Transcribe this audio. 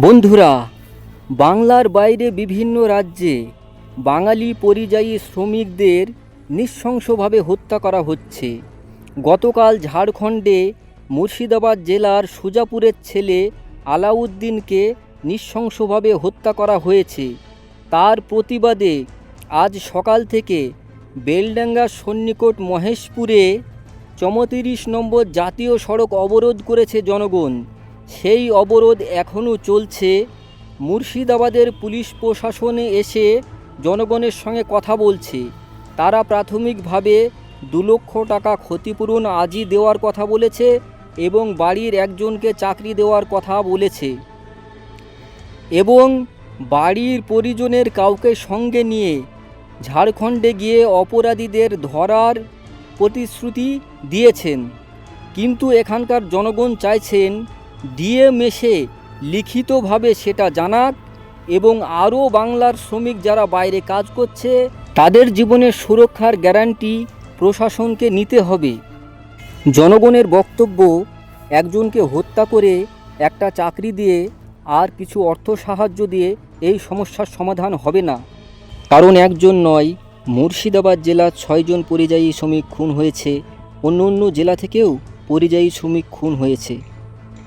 বন্ধুরা, বাংলার বাইরে বিভিন্ন রাজ্যে বাঙালি পরিযায়ী শ্রমিকদের নৃশংসভাবে হত্যা করা হচ্ছে। গতকাল ঝাড়খণ্ডে মুর্শিদাবাদ জেলার সুজাপুরের ছেলে আলাউদ্দিনকে নৃশংসভাবে হত্যা করা হয়েছে। তার প্রতিবাদে আজ সকাল থেকে বেলডাঙ্গা সন্নিকট মহেশপুরে চমতিরিশ নম্বর জাতীয় সড়ক অবরোধ করেছে জনগণ। সেই অবরোধ এখনও চলছে। মুর্শিদাবাদের পুলিশ প্রশাসনে এসে জনগণের সঙ্গে কথা বলছে। তারা প্রাথমিকভাবে দু লক্ষ টাকা ক্ষতিপূরণ আজই দেওয়ার কথা বলেছে এবং বাড়ির একজনকে চাকরি দেওয়ার কথা বলেছে। এবং বাড়ির পরিজনের কাউকে সঙ্গে নিয়ে ঝাড়খণ্ডে গিয়ে অপরাধীদের ধরার প্রতিশ্রুতি দিয়েছেন। কিন্তু এখানকার জনগণ চাইছেন ডিএম এসে লিখিতভাবে সেটা জানাক এবং আরও বাংলার শ্রমিক যারা বাইরে কাজ করছে, তাদের জীবনের সুরক্ষার গ্যারান্টি প্রশাসনকে নিতে হবে। জনগণের বক্তব্য, একজনকে হত্যা করে একটা চাকরি দিয়ে আর কিছু অর্থ সাহায্য দিয়ে এই সমস্যার সমাধান হবে না। কারণ একজন নয়, মুর্শিদাবাদ জেলার ছয়জন পরিযায়ী শ্রমিক খুন হয়েছে। অন্য অন্য জেলা থেকেও পরিযায়ী শ্রমিক খুন হয়েছে।